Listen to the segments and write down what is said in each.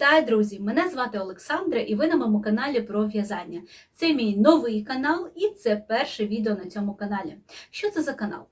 Вітаю, друзі! Мене звати Олександра, і ви на моєму каналі про в'язання. Це мій новий канал, і це перше відео на цьому каналі. Що це за канал?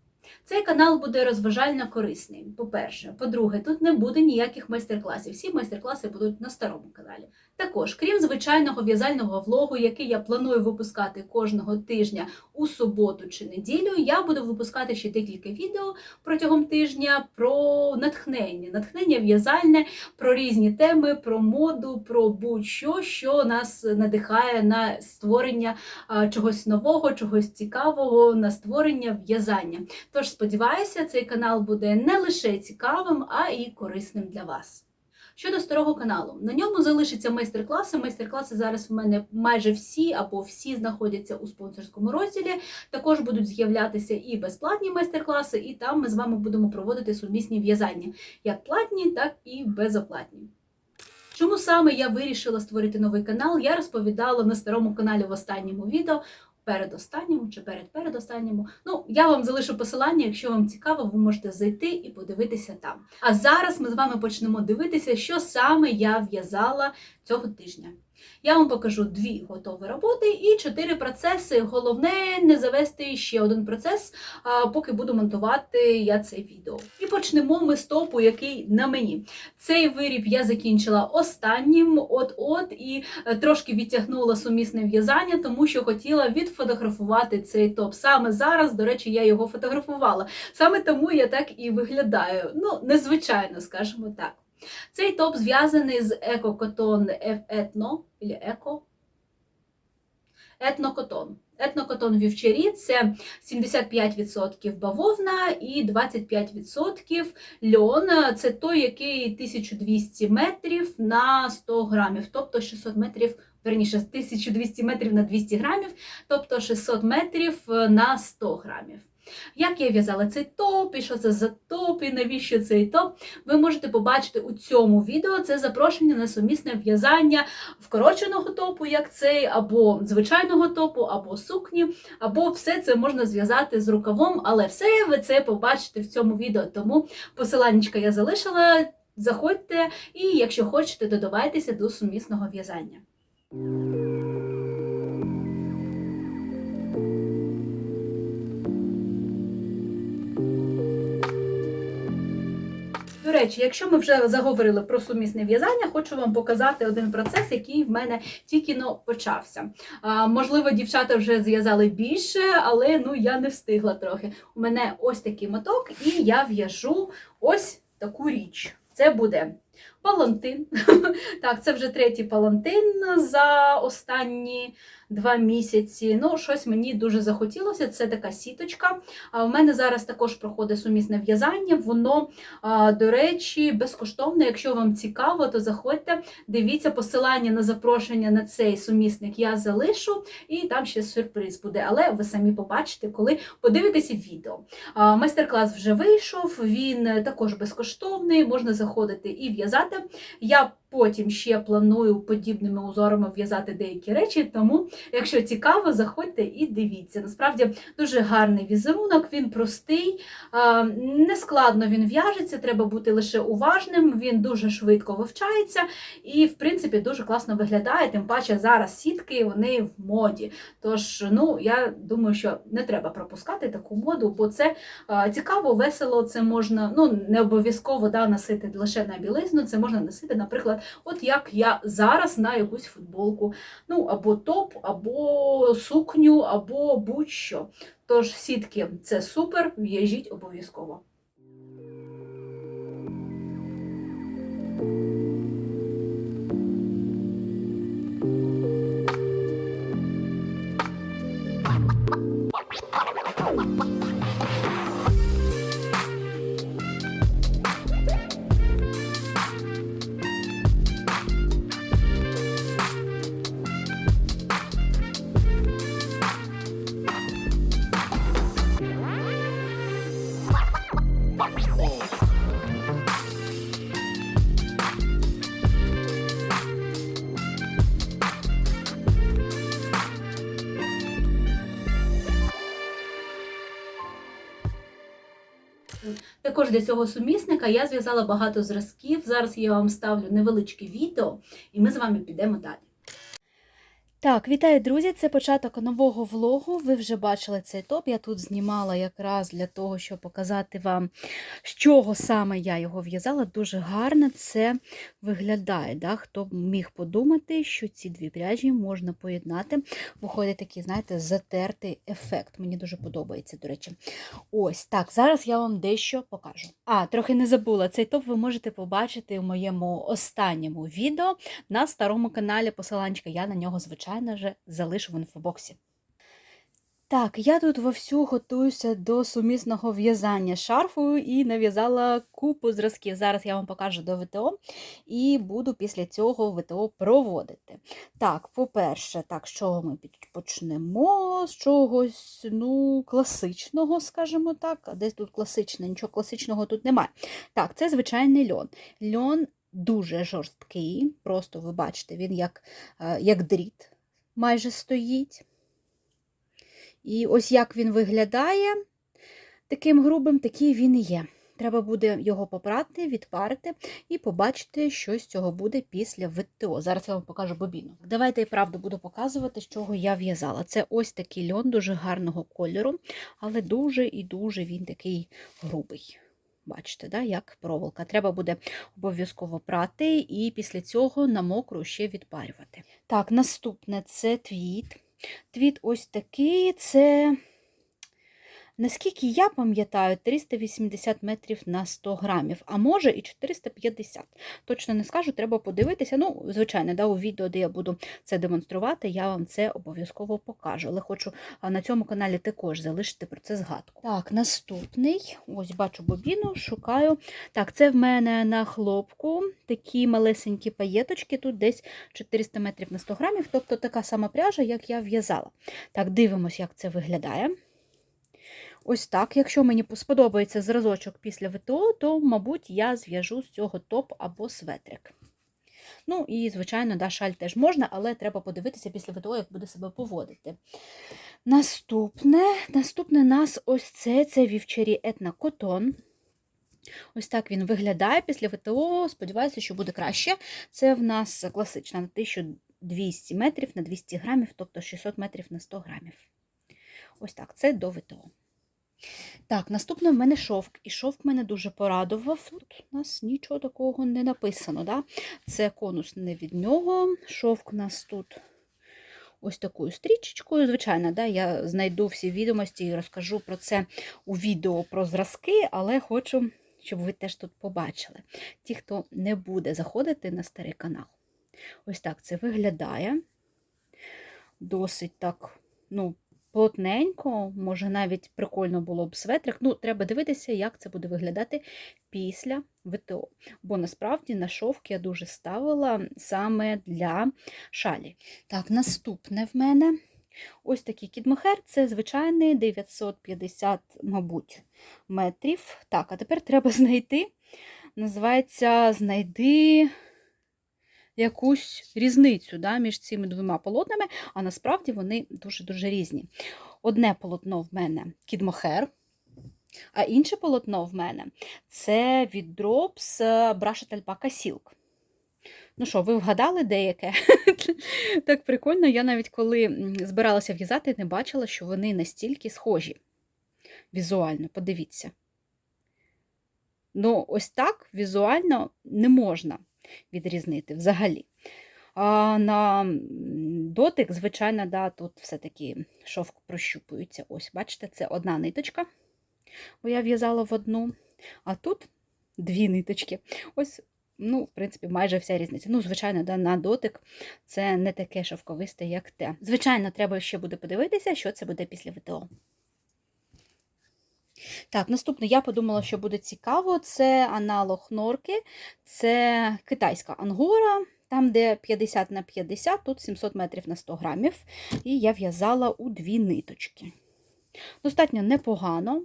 Цей канал буде розважально корисний. По-перше, по-друге, тут не буде ніяких майстер-класів. Всі майстер-класи будуть на старому каналі. Також, крім звичайного в'язального влогу, який я планую випускати кожного тижня у суботу чи неділю, я буду випускати ще декілька відео протягом тижня про натхнення, натхнення в'язальне, про різні теми, про моду, про будь-що, що нас надихає на створення чогось нового, чогось цікавого, на створення в'язання. Тож сподіваюся, цей канал буде не лише цікавим, а і корисним для вас. Щодо старого каналу, на ньому залишаться майстер-класи. Майстер-класи зараз в мене майже всі або всі знаходяться у спонсорському розділі. Також будуть з'являтися і безплатні майстер-класи, і там ми з вами будемо проводити сумісні в'язання, як платні, так і безоплатні. Чому саме я вирішила створити новий канал? Я розповідала на старому каналі в останньому відео. Передостанньому чи перед передостанньому. Ну, я вам залишу посилання, якщо вам цікаво, ви можете зайти і подивитися там. А зараз ми з вами почнемо дивитися, що саме я в'язала цього тижня. Я вам покажу дві готові роботи і чотири процеси. Головне не завести ще один процес, поки буду монтувати я це відео. І почнемо ми з топу, який на мені. Цей виріб я закінчила останнім, от-от, і е, трошки відтягнула сумісне в'язання, тому що хотіла відфотографувати цей топ. Саме зараз, до речі, я його фотографувала. Саме тому я так і виглядаю. Ну, незвичайно, скажімо так. Цей топ зв'язаний з екокотон етно, еко, етнокотон. Етнокотон вівчарі це 75% бавовна і 25% льон. Це той, який 1200 метрів на 100 грамів, тобто 600 метрів, верніше, 1200 метрів на 200 грамів, тобто 600 метрів на 100 грамів. Як я в'язала цей топ, і що це за топ, і навіщо цей топ, ви можете побачити у цьому відео це запрошення на сумісне в'язання вкороченого топу, як цей, або звичайного топу, або сукні, або все це можна зв'язати з рукавом, але все ви це побачите в цьому відео. Тому посиланнячка я залишила. Заходьте, і якщо хочете, додавайтеся до сумісного в'язання. До речі, якщо ми вже заговорили про сумісне в'язання, хочу вам показати один процес, який в мене тільки но почався. А, Можливо, дівчата вже зв'язали більше, але ну я не встигла трохи. У мене ось такий моток, і я в'яжу ось таку річ. Це буде палантин. Так, це вже третій палантин за останні два місяці. Ну, щось мені дуже захотілося. Це така сіточка. У мене зараз також проходить сумісне в'язання. Воно, до речі, безкоштовне. Якщо вам цікаво, то заходьте, дивіться посилання на запрошення на цей сумісник я залишу, і там ще сюрприз буде. Але ви самі побачите, коли подивитеся відео. Майстер-клас вже вийшов, він також безкоштовний, можна заходити і в'язати. Я Потім ще планую подібними узорами в'язати деякі речі, тому, якщо цікаво, заходьте і дивіться. Насправді дуже гарний візерунок, він простий, нескладно він в'яжеться, треба бути лише уважним, він дуже швидко вивчається і, в принципі, дуже класно виглядає. Тим паче зараз сітки вони в моді. Тож, ну, я думаю, що не треба пропускати таку моду, бо це цікаво, весело, це можна ну, не обов'язково да, носити лише на білизну, це можна носити, наприклад. От як я зараз на якусь футболку, ну або топ, або сукню, або будь-що. Тож сітки це супер, в'яжіть обов'язково. Також для цього сумісника я зв'язала багато зразків. Зараз я вам ставлю невеличке відео, і ми з вами підемо далі. Так, вітаю, друзі! Це початок нового влогу. Ви вже бачили цей топ. Я тут знімала якраз для того, щоб показати вам, з чого саме я його в'язала. Дуже гарно це виглядає. Да? Хто б міг подумати, що ці дві пряжі можна поєднати. Виходить такий, знаєте, затертий ефект. Мені дуже подобається, до речі. Ось так, зараз я вам дещо покажу. А, трохи не забула, цей топ ви можете побачити в моєму останньому відео на старому каналі. Посиланчика я на нього, звичайно же, залишу в інфобоксі. Так, я тут вовсю готуюся до сумісного в'язання шарфу і нав'язала купу зразків. Зараз я вам покажу до ВТО і буду після цього ВТО проводити. Так, по-перше, так, з чого ми почнемо? З чогось ну, класичного, скажімо так. Десь тут класичне, нічого класичного тут немає. Так, це звичайний льон. Льон дуже жорсткий, просто ви бачите, він як, е, як дріт майже стоїть. І ось як він виглядає таким грубим, такий він і є. Треба буде його попрати, відпарити і побачити, що з цього буде після ВТО. Зараз я вам покажу бобіну. Давайте і правду буду показувати, з чого я в'язала. Це ось такий льон дуже гарного кольору, але дуже і дуже він такий грубий. Бачите, да, як проволока. Треба буде обов'язково прати і після цього на мокру ще відпарювати. Так, наступне це твіт. Твіт ось такий, це, наскільки я пам'ятаю, 380 метрів на 100 грамів, а може і 450. Точно не скажу, треба подивитися. Ну, звичайно, да, у відео, де я буду це демонструвати, я вам це обов'язково покажу. Але хочу на цьому каналі також залишити про це згадку. Так, наступний, ось бачу бобіну, шукаю. Так, це в мене на хлопку такі малесенькі паєточки, тут десь 400 метрів на 100 грамів, тобто така сама пряжа, як я в'язала. Так, дивимось, як це виглядає. Ось так. Якщо мені сподобається зразочок після ВТО, то, мабуть, я зв'яжу з цього топ або светрик. Ну, і, звичайно, да, шаль теж можна, але треба подивитися після ВТО, як буде себе поводити. Наступне наступне нас ось це це вівчарі Етна Котон. Ось так він виглядає після ВТО. Сподіваюся, що буде краще. Це в нас класична на 1200 метрів на 200 грамів, тобто 600 метрів на 100 грамів. Ось так, це до ВТО. Так, наступне в мене шовк. І шовк мене дуже порадував. Тут у нас нічого такого не написано. Да? Це конус не від нього. Шовк у нас тут ось такою стрічечкою. Звичайно, да, я знайду всі відомості і розкажу про це у відео про зразки, але хочу, щоб ви теж тут побачили. Ті, хто не буде заходити на старий канал. Ось так це виглядає. Досить так, ну, плотненько, може, навіть прикольно було б светрик. Ну, треба дивитися, як це буде виглядати після ВТО. Бо насправді на шовк я дуже ставила саме для шалі. Так, наступне в мене ось такий кідмохер це звичайний 950, мабуть, метрів. Так, а тепер треба знайти. Називається знайди якусь різницю да, між цими двома полотнами, а насправді вони дуже-дуже різні. Одне полотно в мене кідмохер, а інше полотно в мене це від Drops Brushed Alpaca Silk. Ну що, ви вгадали деяке? так прикольно, я навіть коли збиралася в'язати, не бачила, що вони настільки схожі. Візуально, подивіться. Ну, ось так візуально не можна відрізнити взагалі. А на дотик, звичайно, да, тут все-таки шовк прощупується. Ось, бачите, це одна ниточка, бо я в'язала в одну, а тут дві ниточки. Ось, ну, в принципі, майже вся різниця. Ну, звичайно, да, на дотик це не таке шовковисте, як те. Звичайно, треба ще буде подивитися, що це буде після ВТО. Так, наступне, я подумала, що буде цікаво, це аналог норки, це китайська ангора, там, де 50 на 50, тут 700 метрів на 100 грамів. І я в'язала у дві ниточки. Достатньо непогано.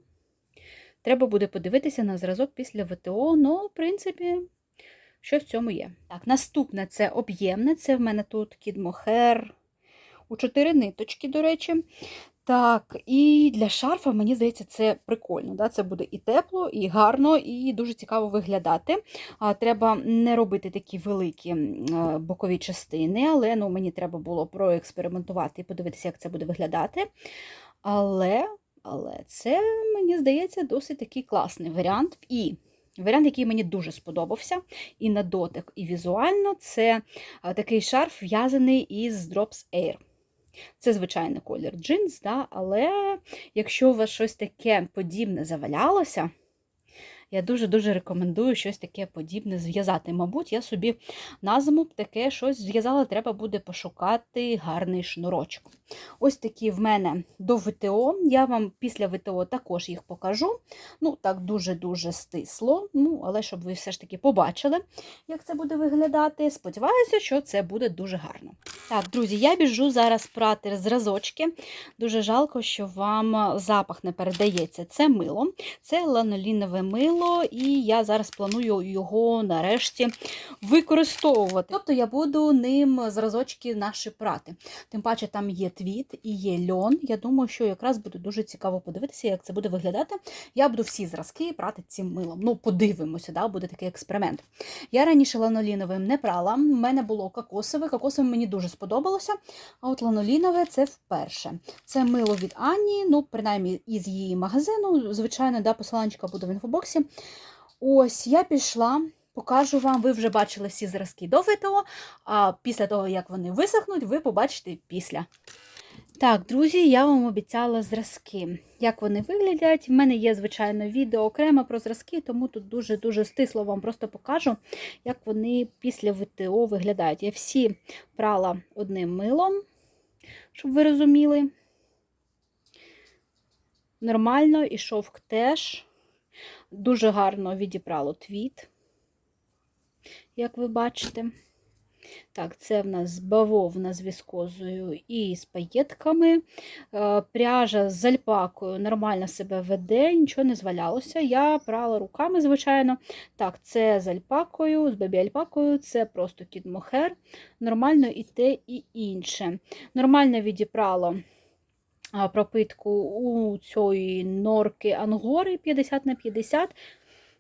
Треба буде подивитися на зразок після ВТО, ну, в принципі, що в цьому є. Так, наступне це об'ємне, це в мене тут кідмохер у чотири ниточки, до речі. Так, і для шарфа, мені здається, це прикольно. Да? Це буде і тепло, і гарно, і дуже цікаво виглядати. А, Треба не робити такі великі бокові частини, але ну, мені треба було проекспериментувати і подивитися, як це буде виглядати. Але, але це, мені здається, досить такий класний варіант. І варіант, який мені дуже сподобався, і на дотик, і візуально, це такий шарф в'язаний із Drops Air. Це звичайний колір джинс, да? але якщо у вас щось таке подібне завалялося, я дуже-дуже рекомендую щось таке подібне зв'язати. Мабуть, я собі на зиму таке щось зв'язала, треба буде пошукати гарний шнурочок. Ось такі в мене до ВТО. Я вам після ВТО також їх покажу. Ну, так дуже-дуже стисло. Ну, але щоб ви все ж таки побачили, як це буде виглядати. Сподіваюся, що це буде дуже гарно. Так, друзі, я біжу зараз прати зразочки. Дуже жалко, що вам запах не передається. Це мило, це ланолінове мило, і я зараз планую його нарешті використовувати. Тобто я буду ним зразочки наші прати. Тим паче там є твіт і є льон. Я думаю, що якраз буде дуже цікаво подивитися, як це буде виглядати. Я буду всі зразки прати цим милом. Ну, подивимося, да, буде такий експеримент. Я раніше ланоліновим не прала. У мене було кокосове. Кокосове мені дуже сподобалося. А от ланолінове це вперше. Це мило від Ані, ну, принаймні, із її магазину. Звичайно, да, посиланчика буде в інфобоксі. Ось я пішла. Покажу вам, ви вже бачили всі зразки до ВТО, а після того, як вони висохнуть, ви побачите після. Так, друзі, я вам обіцяла зразки. Як вони виглядять? В мене є, звичайно, відео окремо про зразки, тому тут дуже-дуже стисло вам просто покажу, як вони після ВТО виглядають. Я всі прала одним милом, щоб ви розуміли. Нормально, і шовк теж. Дуже гарно відібрало твіт, як ви бачите. Так, це в нас бавовна з віскозою і з паєтками. Е, Пряжа з альпакою нормально себе веде, нічого не звалялося. Я прала руками, звичайно. Так, це з альпакою, з бебі-альпакою, це просто кіт мохер. Нормально і те, і інше. Нормально відібрало а, пропитку у цієї норки ангори 50 на 50.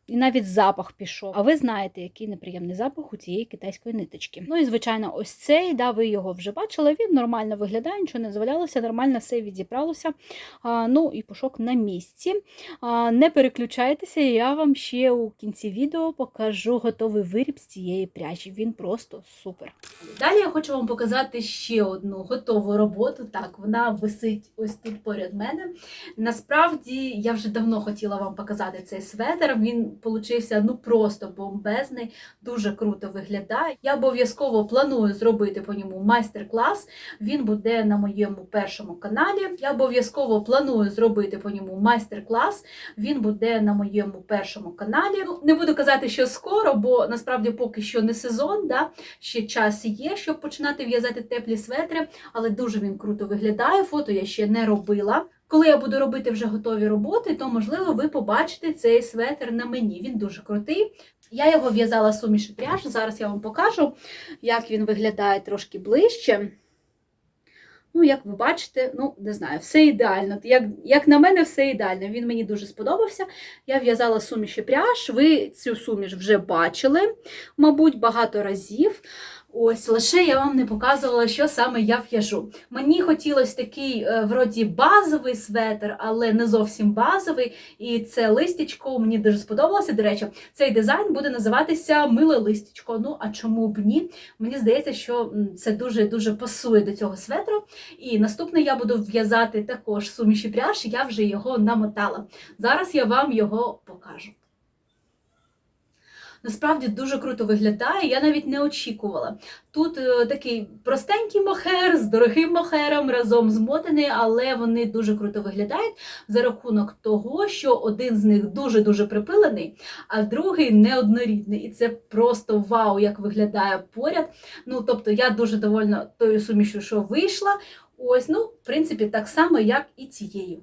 І навіть запах пішов. А ви знаєте, який неприємний запах у цієї китайської ниточки. Ну і, звичайно, ось цей, да, ви його вже бачили, він нормально виглядає, нічого не звалялося, нормально все відібралося. А, ну і пушок на місці. А, не переключайтеся, я вам ще у кінці відео покажу готовий виріб з цієї пряжі. Він просто супер. Далі я хочу вам показати ще одну готову роботу. Так, вона висить ось тут поряд мене. Насправді я вже давно хотіла вам показати цей светр. Він получився ну просто бомбезний, дуже круто виглядає. Я обов'язково планую зробити по ньому майстер-клас. Він буде на моєму першому каналі. Я обов'язково планую зробити по ньому майстер-клас. Він буде на моєму першому каналі. Ну, не буду казати, що скоро, бо насправді поки що не сезон. Да? Ще час є, щоб починати в'язати теплі светри, але дуже він круто виглядає. Фото я ще не робила. Коли я буду робити вже готові роботи, то можливо ви побачите цей светр на мені. Він дуже крутий. Я його в'язала суміші пряж. Зараз я вам покажу, як він виглядає трошки ближче. Ну, як ви бачите, ну, не знаю, все ідеально. Як, як на мене, все ідеально. Він мені дуже сподобався. Я в'язала суміші пряж. Ви цю суміш вже бачили, мабуть, багато разів. Ось, лише я вам не показувала, що саме я в'яжу. Мені хотілося такий, е, вроді, базовий светр, але не зовсім базовий. І це листячко мені дуже сподобалося. До речі, цей дизайн буде називатися Миле листячко. Ну, а чому б ні? Мені здається, що це дуже-дуже пасує до цього светру. І наступне я буду в'язати також суміші пряж, я вже його намотала. Зараз я вам його покажу. Насправді дуже круто виглядає, я навіть не очікувала. Тут е, такий простенький мохер з дорогим мохером разом змотаний, але вони дуже круто виглядають за рахунок того, що один з них дуже-дуже припилений, а другий неоднорідний. І це просто вау, як виглядає поряд. Ну, тобто я дуже довольна тою сумішю, що вийшла. Ось, ну, в принципі, так само, як і цією.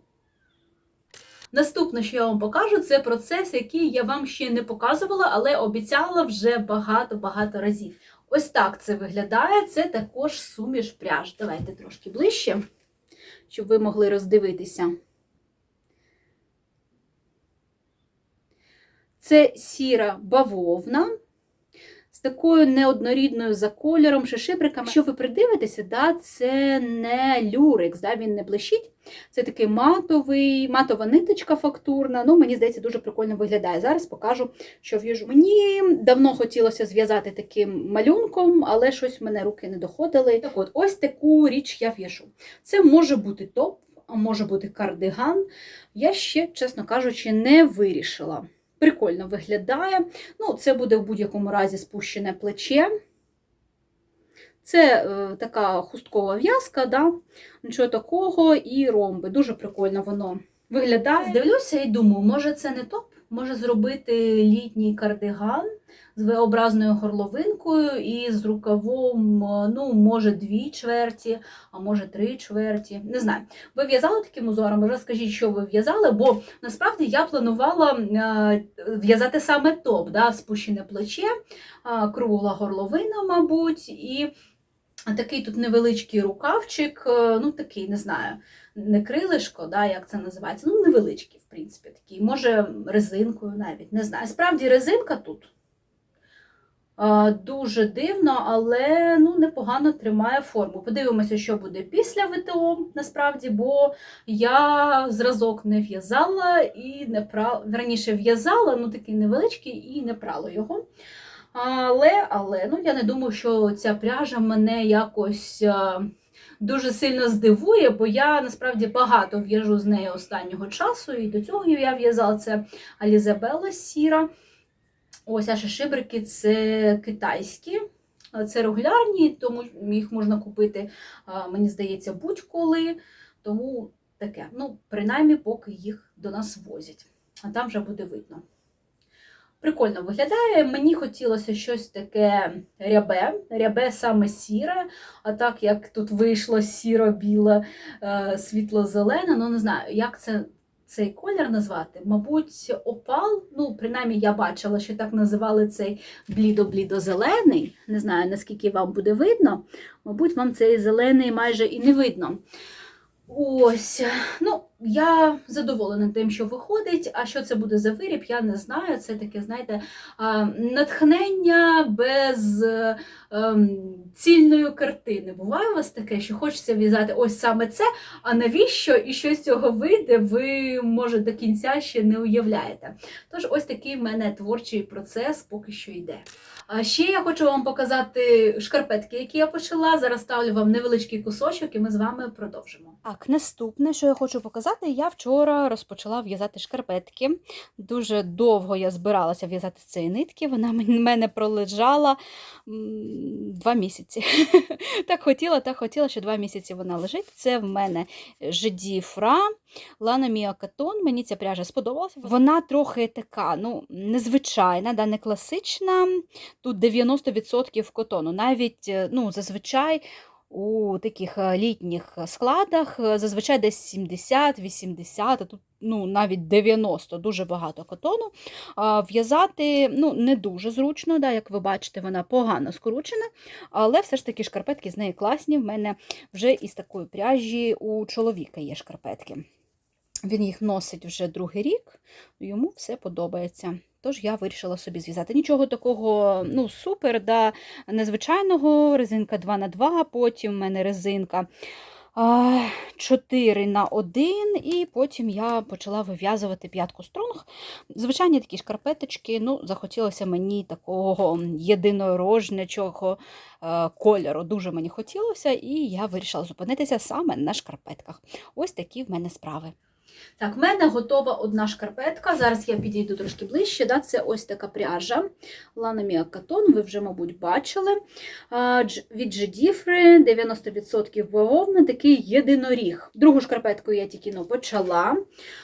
Наступне, що я вам покажу, це процес, який я вам ще не показувала, але обіцяла вже багато-багато разів. Ось так це виглядає. Це також суміш пряж. Давайте трошки ближче. щоб ви могли роздивитися. Це сіра бавовна з такою неоднорідною за кольором, шишибриками. Якщо ви придивитеся, да, це не люрекс, да, він не блищить. Це такий матовий, матова ниточка фактурна. Ну, мені здається, дуже прикольно виглядає. Зараз покажу, що в'яжу. Мені давно хотілося зв'язати таким малюнком, але щось в мене руки не доходили. Так от, ось таку річ я в'яжу. Це може бути топ, а може бути кардиган. Я ще, чесно кажучи, не вирішила. Прикольно виглядає. Ну, це буде в будь-якому разі спущене плече. Це е, така хусткова в'язка, да? нічого такого, і ромби. Дуже прикольно воно виглядає. Дивлюся і думаю, може це не топ? Може зробити літній кардиган з V-образною горловинкою і з рукавом, е, ну, може, дві чверті, а може три чверті. Не знаю. Ви в'язали таким узором? Розкажіть, що ви в'язали, бо насправді я планувала е, в'язати саме топ, да? спущене плече, е, кругла горловина, мабуть, і такий тут невеличкий рукавчик, ну такий, не знаю, не крилишко, да, як це називається, ну невеличкий, в принципі, такий, може резинкою навіть, не знаю. Справді резинка тут дуже дивно, але ну, непогано тримає форму. Подивимося, що буде після ВТО, насправді, бо я зразок не в'язала і не прала, верніше в'язала, ну такий невеличкий, і не прала його. Але, але ну, я не думаю, що ця пряжа мене якось дуже сильно здивує, бо я насправді багато в'яжу з нею останнього часу, і до цього я в'язала це Алізабела Сіра. Ось а шибрики це китайські. Це регулярні, тому їх можна купити, мені здається, будь-коли. Тому таке. Ну, принаймні, поки їх до нас возять. А там вже буде видно. Прикольно виглядає. Мені хотілося щось таке рябе, рябе саме сіре, а так як тут вийшло сіро-біле, е, світло-зелене, ну не знаю, як це цей колір назвати. Мабуть, опал. Ну, принаймні, я бачила, що так називали цей блідо-блідо-зелений. Не знаю, наскільки вам буде видно. Мабуть, вам цей зелений майже і не видно. Ось, ну, я задоволена тим, що виходить. А що це буде за виріб, я не знаю. Це таке, знаєте, натхнення без ем, цільної картини. Буває у вас таке, що хочеться в'язати ось саме це, а навіщо і що з цього вийде, ви, може, до кінця ще не уявляєте. Тож, ось такий в мене творчий процес поки що йде. А ще я хочу вам показати шкарпетки, які я почала. Зараз ставлю вам невеличкий кусочок, і ми з вами продовжимо. Так, наступне, що я хочу показати, я вчора розпочала в'язати шкарпетки. Дуже довго я збиралася в'язати з цієї нитки. Вона в мене пролежала два місяці. так хотіла, так хотіла, що два місяці вона лежить. Це в мене Жиді Фра, Лана Міа Катон. Мені ця пряжа сподобалася. Вона трохи така, ну, незвичайна, да, не класична. Тут 90% котону. Навіть е, ну, зазвичай у таких е, літніх складах е, зазвичай десь 70-80, а тут ну, навіть 90, дуже багато котону. В'язати ну, не дуже зручно, да, як ви бачите, вона погано скручена, але все ж таки шкарпетки з неї класні. В мене вже із такої пряжі у чоловіка є шкарпетки. Він їх носить вже другий рік, йому все подобається. Тож я вирішила собі зв'язати. Нічого такого ну, супер, да, незвичайного. Резинка 2 на 2 потім в мене резинка 4 на 1 і потім я почала вив'язувати п'ятку стронг. Звичайні такі шкарпеточки, ну, захотілося мені такого єдинорожнячого е, кольору. Дуже мені хотілося, і я вирішила зупинитися саме на шкарпетках. Ось такі в мене справи. Так, в мене готова одна шкарпетка. Зараз я підійду трошки ближче. Да? Це ось така пряжа Mia Cotton, ви вже, мабуть, бачили. Від Джедіфри 90% бавовни, такий єдиноріг. Другу шкарпетку я тільки почала.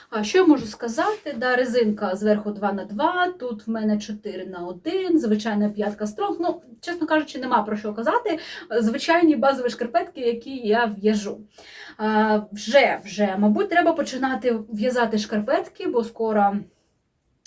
А, Що я можу сказати? Да, резинка зверху 2 на 2 тут в мене 4 на 1 звичайна п'ятка стронг. Ну, чесно кажучи, нема про що казати. Звичайні базові шкарпетки, які я в'яжу. Вже, вже, мабуть, треба починати в'язати шкарпетки, бо скоро,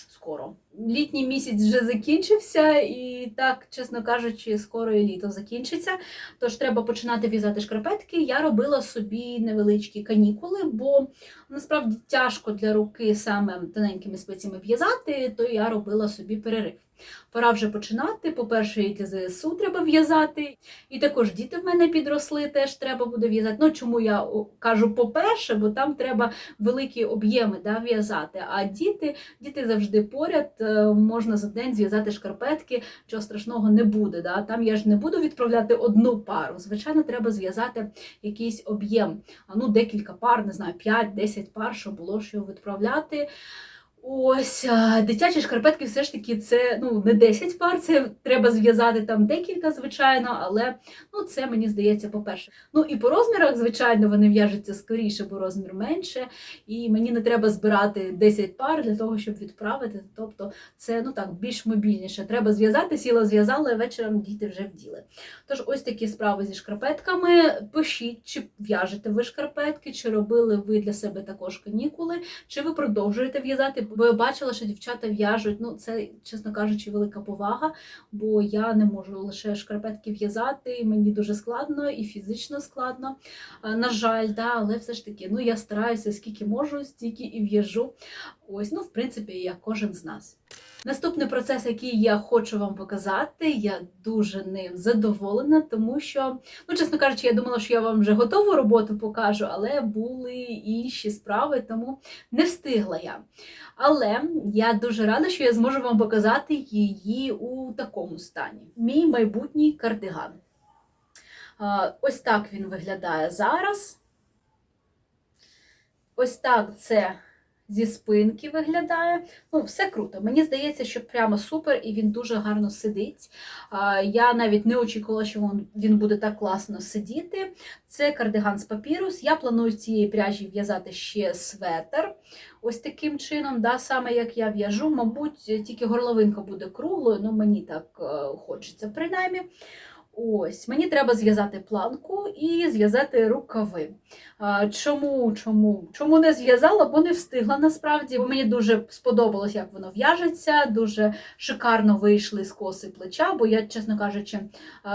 скоро, літній місяць вже закінчився, і так, чесно кажучи, скоро і літо закінчиться. Тож треба починати в'язати шкарпетки. Я робила собі невеличкі канікули, бо насправді тяжко для руки саме тоненькими спицями в'язати, то я робила собі перерив. Пора вже починати. По-перше, для ЗСУ треба в'язати. І також діти в мене підросли, теж треба буде в'язати. Ну чому я кажу по-перше, бо там треба великі об'єми да, в'язати. А діти, діти завжди поряд, е, можна за день зв'язати шкарпетки, чого страшного не буде. Да? Там я ж не буду відправляти одну пару. Звичайно, треба зв'язати якийсь об'єм. Ну, декілька пар, не знаю, 5-10 пар, щоб було що відправляти. Ось дитячі шкарпетки все ж таки це ну не 10 пар, це треба зв'язати там декілька, звичайно, але ну це мені здається, по-перше. Ну і по розмірах, звичайно, вони в'яжуться скоріше, бо розмір менше, і мені не треба збирати 10 пар для того, щоб відправити. Тобто це ну так більш мобільніше. Треба зв'язати, сіла зв'язала, вечором діти вже вділи. Тож ось такі справи зі шкарпетками. Пишіть, чи в'яжете ви шкарпетки, чи робили ви для себе також канікули, чи ви продовжуєте в'язати? Бо я бачила, що дівчата в'яжуть. Ну, це, чесно кажучи, велика повага, бо я не можу лише шкарпетки в'язати, і мені дуже складно і фізично складно. На жаль, да, але все ж таки, ну я стараюся скільки можу, стільки і в'яжу. Ось, ну, в принципі, як кожен з нас. Наступний процес, який я хочу вам показати, я дуже ним задоволена, тому що, ну, чесно кажучи, я думала, що я вам вже готову роботу покажу, але були інші справи, тому не встигла я. Але я дуже рада, що я зможу вам показати її у такому стані. Мій майбутній кардиган. Ось так він виглядає зараз. Ось так це зі спинки виглядає. Ну, все круто. Мені здається, що прямо супер, і він дуже гарно сидить. Я навіть не очікувала, що він- буде так класно сидіти. Це кардиган з папірус. Я планую з цієї пряжі в'язати ще светр. Ось таким чином, да, саме як я в'яжу, мабуть, тільки горловинка буде круглою, ну мені так е, хочеться принаймні. Ось, мені треба зв'язати планку і зв'язати рукави. Чому, чому? Чому не зв'язала, бо не встигла насправді. Бо мені дуже сподобалось, як воно в'яжеться, дуже шикарно вийшли скоси плеча, бо я, чесно кажучи,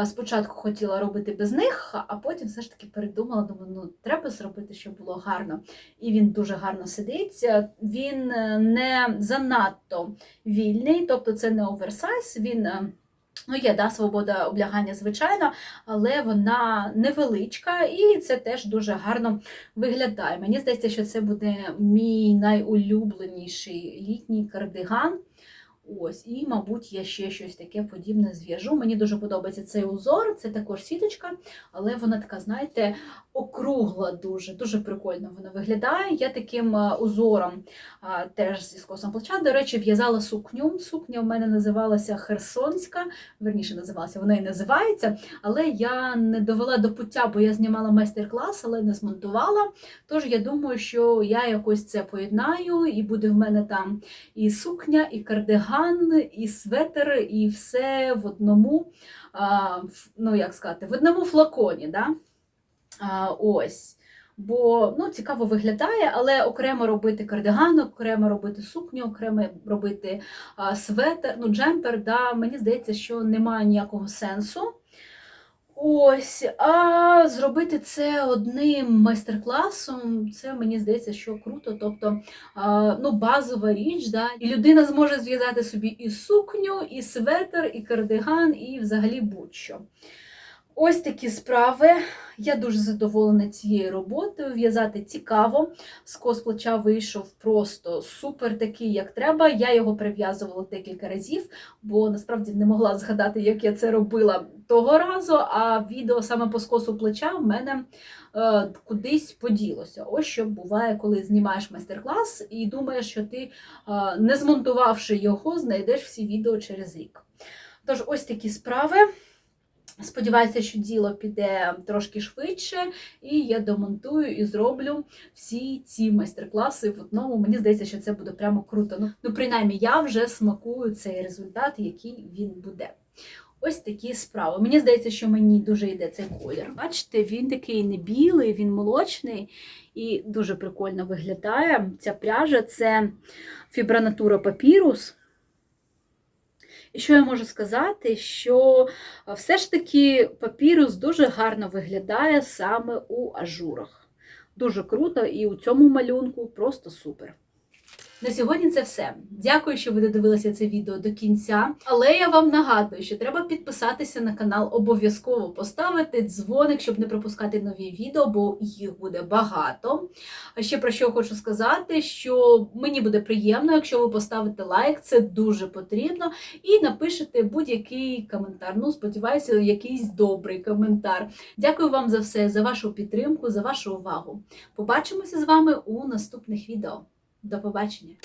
спочатку хотіла робити без них, а потім все ж таки передумала, думаю, ну треба зробити, щоб було гарно. І він дуже гарно сидить. Він е, не занадто вільний, тобто це не оверсайз, він. Ну, є да, свобода облягання, звичайно, але вона невеличка і це теж дуже гарно виглядає. Мені здається, що це буде мій найулюбленіший літній кардиган. Ось, і, мабуть, я ще щось таке подібне зв'яжу. Мені дуже подобається цей узор, це також сіточка, але вона така, знаєте, округла дуже, дуже прикольно вона виглядає. Я таким е, узором теж зі скосом плеча. До речі, в'язала сукню. Сукня в мене називалася Херсонська, верніше називалася, вона і називається, але я не довела до пуття, бо я знімала майстер-клас, але не змонтувала. Тож я думаю, що я якось це поєднаю, і буде в мене там і сукня, і кардиган, і светер, і все в одному, ну як сказати, в одному флаконі. Да? Ось. Бо ну, цікаво виглядає, але окремо робити кардиган, окремо робити сукню, окремо робити светер, ну, джемпер, да, мені здається, що немає ніякого сенсу. Ось, а зробити це одним майстер-класом, це мені здається, що круто. Тобто, ну, базова річ, да, і людина зможе зв'язати собі і сукню, і светр, і кардиган, і взагалі будь-що. Ось такі справи. Я дуже задоволена цією роботою. В'язати цікаво. Скос плеча вийшов просто супер такий, як треба. Я його прив'язувала декілька разів, бо насправді не могла згадати, як я це робила того разу. А відео саме по скосу плеча в мене е, кудись поділося. Ось що буває, коли знімаєш майстер-клас і думаєш, що ти, е, не змонтувавши його, знайдеш всі відео через рік. Тож, ось такі справи. Сподіваюся, що діло піде трошки швидше, і я домонтую і зроблю всі ці майстер-класи в одному. Мені здається, що це буде прямо круто. Ну, ну принаймні, я вже смакую цей результат, який він буде. Ось такі справи. Мені здається, що мені дуже йде цей колір. Бачите, він такий не білий, він молочний і дуже прикольно виглядає. Ця пряжа це фібронатура папірус. І що я можу сказати, що е, все ж таки папірус дуже гарно виглядає саме у ажурах. Дуже круто, і у цьому малюнку просто супер. На сьогодні це все. Дякую, що ви додивилися це відео до кінця. Але я вам нагадую, що треба підписатися на канал, обов'язково поставити дзвоник, щоб не пропускати нові відео, бо їх буде багато. А ще про що хочу сказати, що мені буде приємно, якщо ви поставите лайк, це дуже потрібно, і напишете будь-який коментар. Ну, сподіваюся, якийсь добрий коментар. Дякую вам за все, за вашу підтримку, за вашу увагу. Побачимося з вами у наступних відео. До побачення!